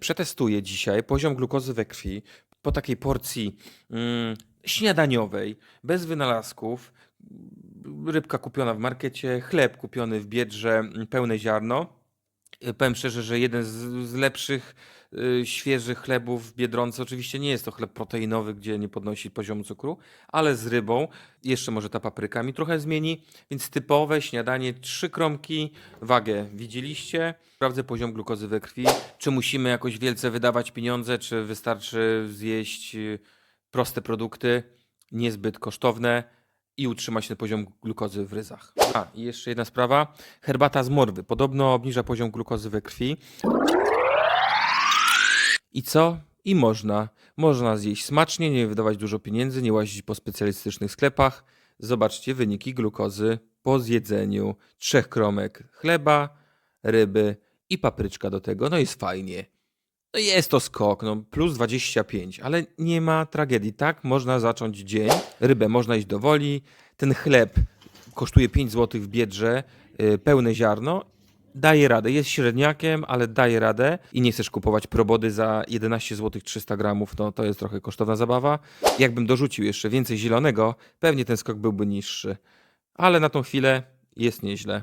Przetestuję dzisiaj poziom glukozy we krwi po takiej porcji mm, śniadaniowej, bez wynalazków. Rybka kupiona w markecie, chleb kupiony w biedrze, mm, pełne ziarno. Powiem szczerze, że jeden z, z lepszych y, świeżych chlebów w Biedronce, oczywiście nie jest to chleb proteinowy, gdzie nie podnosi poziomu cukru, ale z rybą, jeszcze może ta papryka mi trochę zmieni, więc typowe śniadanie, trzy kromki, wagę widzieliście, sprawdzę poziom glukozy we krwi, czy musimy jakoś wielce wydawać pieniądze, czy wystarczy zjeść y, proste produkty, niezbyt kosztowne i utrzymać ten poziom glukozy w ryzach. A, i jeszcze jedna sprawa, herbata z morwy, podobno obniża poziom glukozy we krwi, i co? I można. Można zjeść smacznie, nie wydawać dużo pieniędzy, nie łazić po specjalistycznych sklepach. Zobaczcie wyniki glukozy po zjedzeniu trzech kromek chleba, ryby i papryczka do tego. No jest fajnie. No jest to skok, no plus 25, ale nie ma tragedii. Tak można zacząć dzień. Rybę można iść do woli. Ten chleb kosztuje 5 zł w biedrze, yy, pełne ziarno daje radę. Jest średniakiem, ale daje radę i nie chcesz kupować probody za 11 zł 300 gramów, no to jest trochę kosztowna zabawa. Jakbym dorzucił jeszcze więcej zielonego, pewnie ten skok byłby niższy. Ale na tą chwilę jest nieźle.